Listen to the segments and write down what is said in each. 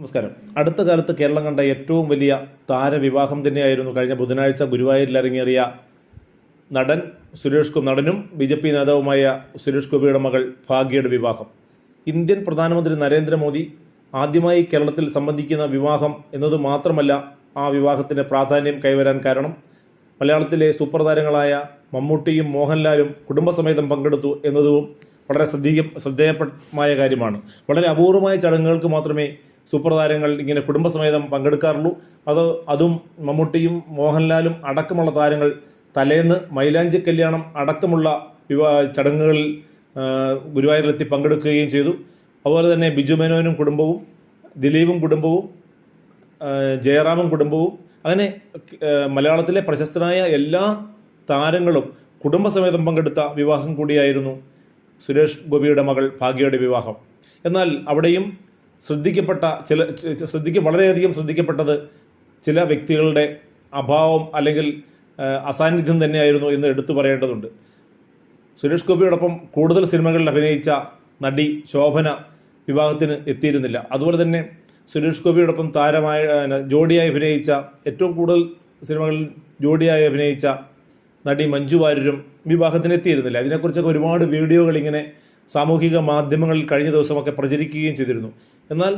നമസ്കാരം. അടുത്ത കാലത്ത് കേരളം കണ്ട ഏറ്റവും വലിയ താരവിവാഹം തന്നെയായിരുന്നു കഴിഞ്ഞ ബുധനാഴ്ച ഗുരുവായൂരിൽ ഇറങ്ങിയേറിയ നടൻ സുരേഷ് ഗോപി നടനും ബി ജെ പി നേതാവുമായ സുരേഷ് ഗോപിയുടെ മകൾ ഭാഗ്യയുടെ വിവാഹം. ഇന്ത്യൻ പ്രധാനമന്ത്രി നരേന്ദ്രമോദി ആദ്യമായി കേരളത്തിൽ സംബന്ധിക്കുന്ന വിവാഹം എന്നത് മാത്രമല്ല ആ വിവാഹത്തിന്റെ പ്രാധാന്യം കൈവരാൻ കാരണം. മലയാളത്തിലെ സൂപ്പർ താരങ്ങളായ മമ്മൂട്ടിയും മോഹൻലാലും കുടുംബസമേതം പങ്കെടുത്തു എന്നതും വളരെ ശ്രദ്ധീയ ശ്രദ്ധേയമായ കാര്യമാണ്. വളരെ അപൂർവമായ ചടങ്ങുകൾക്ക് മാത്രമേ സൂപ്പർ താരങ്ങൾ ഇങ്ങനെ കുടുംബസമേതം പങ്കെടുക്കാറുള്ളൂ. അത് അതും മമ്മൂട്ടിയും മോഹൻലാലും അടക്കമുള്ള താരങ്ങൾ തലേന്ന് മൈലാഞ്ചി കല്യാണം അടക്കമുള്ള വിവാ ചടങ്ങുകളിൽ ഗുരുവായൂരിലെത്തി പങ്കെടുക്കുകയും ചെയ്തു. അതുപോലെ തന്നെ ബിജു മേനോനും കുടുംബവും ദിലീപും കുടുംബവും ജയറാമും കുടുംബവും. അങ്ങനെ മലയാളത്തിലെ പ്രശസ്തരായ എല്ലാ താരങ്ങളും കുടുംബസമേതം പങ്കെടുത്ത വിവാഹം കൂടിയായിരുന്നു സുരേഷ് ഗോപിയുടെ മകൾ ഭാഗ്യയുടെ വിവാഹം. എന്നാൽ അവിടെയും ശ്രദ്ധിക്കപ്പെട്ട ചില ശ്രദ്ധിക്ക വളരെയധികം ശ്രദ്ധിക്കപ്പെട്ടത് ചില വ്യക്തികളുടെ അഭാവം അല്ലെങ്കിൽ അസാന്നിധ്യം തന്നെയായിരുന്നു എന്ന് എടുത്തു പറയേണ്ടതുണ്ട്. സുരേഷ് ഗോപിയോടൊപ്പം കൂടുതൽ സിനിമകളിൽ അഭിനയിച്ച നടി ശോഭന വിവാഹത്തിന് എത്തിയിരുന്നില്ല. അതുപോലെ തന്നെ സുരേഷ് ഗോപിയോടൊപ്പം താരമായ ജോഡിയായി അഭിനയിച്ച ഏറ്റവും കൂടുതൽ സിനിമകളിൽ ജോഡിയായി അഭിനയിച്ച നടി മഞ്ജു വാര്യരും വിവാഹത്തിന് എത്തിയിരുന്നില്ല. ഇതിനെക്കുറിച്ചൊക്കെ ഒരുപാട് വീഡിയോകൾ ഇങ്ങനെ സാമൂഹിക മാധ്യമങ്ങളിൽ കഴിഞ്ഞ ദിവസമൊക്കെ പ്രചരിക്കുകയും ചെയ്തിരുന്നു. എന്നാൽ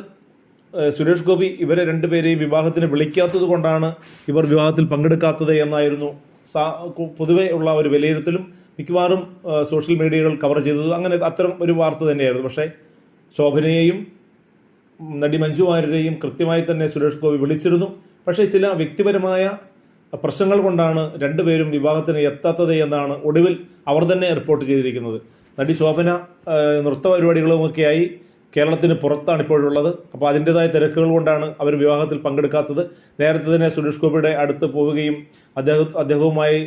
സുരേഷ് ഗോപി ഇവരെ രണ്ടുപേരെയും വിവാഹത്തിന് വിളിക്കാത്തത് കൊണ്ടാണ് ഇവർ വിവാഹത്തിൽ പങ്കെടുക്കാത്തത് എന്നായിരുന്നു സാ പൊതുവേ ഉള്ള ഒരു വിലയിരുത്തലും മിക്കവാറും സോഷ്യൽ മീഡിയകൾ കവർ ചെയ്തത്. അങ്ങനെ അത്തരം ഒരു വാർത്ത തന്നെയായിരുന്നു. പക്ഷേ ശോഭനയെയും നടി മഞ്ജു വാര്യരെയും കൃത്യമായി തന്നെ സുരേഷ് ഗോപി വിളിച്ചിരുന്നു. പക്ഷേ ചില വ്യക്തിപരമായ പ്രശ്നങ്ങൾ കൊണ്ടാണ് രണ്ടുപേരും വിവാഹത്തിന് എത്താത്തത് എന്നാണ് ഒടുവിൽ അവർ തന്നെ റിപ്പോർട്ട് ചെയ്തിരിക്കുന്നത്. നടി ശോഭന നൃത്ത പരിപാടികളുമൊക്കെയായി കേരളത്തിന് പുറത്താണ് ഇപ്പോഴുള്ളത്. അപ്പോൾ അതിന്റെതായ തിരക്കുകൾ കൊണ്ടാണ് അവർ വിവാഹത്തിൽ പങ്കെടുക്കാത്തത്. നേരത്തെ തന്നെ സുരേഷ് ഗോപിയുടെ അടുത്ത് പോവുകയും അദ്ദേഹം അദ്ദേഹവുമായി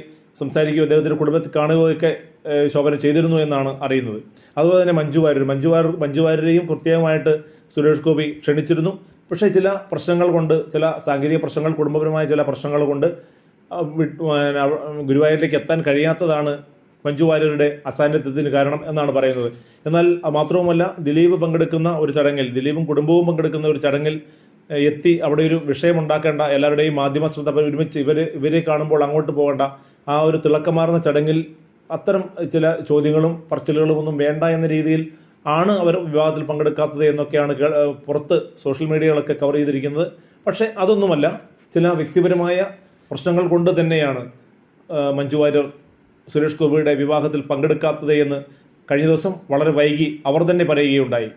സംസാരിക്കുകയും അദ്ദേഹത്തിന്റെ കുടുംബത്തിൽ കാണുകയൊക്കെ ശോഭന ചെയ്തിരുന്നു എന്നാണ് അറിയുന്നത്. അതുപോലെ തന്നെ മഞ്ജു വാര്യർ മഞ്ജു വാര്യർ മഞ്ജു വാര്യരെയും പ്രത്യേകമായിട്ട് സുരേഷ് ഗോപി ക്ഷണിച്ചിരുന്നു. പക്ഷേ ചില പ്രശ്നങ്ങൾ കൊണ്ട് ചില സാങ്കേതിക പ്രശ്നങ്ങൾ കുടുംബപരമായ ചില പ്രശ്നങ്ങൾ കൊണ്ട് ഗുരുവായൂരിലേക്ക് എത്താൻ കഴിയാത്തതാണ് മഞ്ജു വാര്യരുടെ അസാന്നിധ്യത്തിന് കാരണം എന്നാണ് പറയുന്നത്. എന്നാൽ മാത്രവുമല്ല ദിലീപ് പങ്കെടുക്കുന്ന ഒരു ചടങ്ങിൽ ദിലീപും കുടുംബവും പങ്കെടുക്കുന്ന ഒരു ചടങ്ങിൽ എത്തി അവിടെ ഒരു വിഷയമുണ്ടാക്കേണ്ട എല്ലാവരുടെയും മാധ്യമ ശ്രദ്ധ ഒരുമിച്ച് ഇവർ ഇവരെ കാണുമ്പോൾ അങ്ങോട്ട് പോകേണ്ട ആ ഒരു തിളക്കമാർന്ന ചടങ്ങിൽ അത്തരം ചില ചോദ്യങ്ങളും പറച്ചിലുകളും ഒന്നും വേണ്ട എന്ന രീതിയിൽ ആണ് അവർ വിവാഹത്തിൽ പങ്കെടുക്കാത്തത് എന്നൊക്കെയാണ് പുറത്ത് സോഷ്യൽ മീഡിയകളൊക്കെ കവർ ചെയ്തിരിക്കുന്നത്. പക്ഷേ അതൊന്നുമല്ല ചില വ്യക്തിപരമായ പ്രശ്നങ്ങൾ കൊണ്ട് തന്നെയാണ് മഞ്ജു വാര്യർ സുരേഷ് ഗോപിയുടെ വിവാഹത്തിൽ പങ്കെടുക്കാത്തത് എന്ന് കഴിഞ്ഞ ദിവസം വളരെ വൈകി അവർ തന്നെ പറയുകയുണ്ടായി.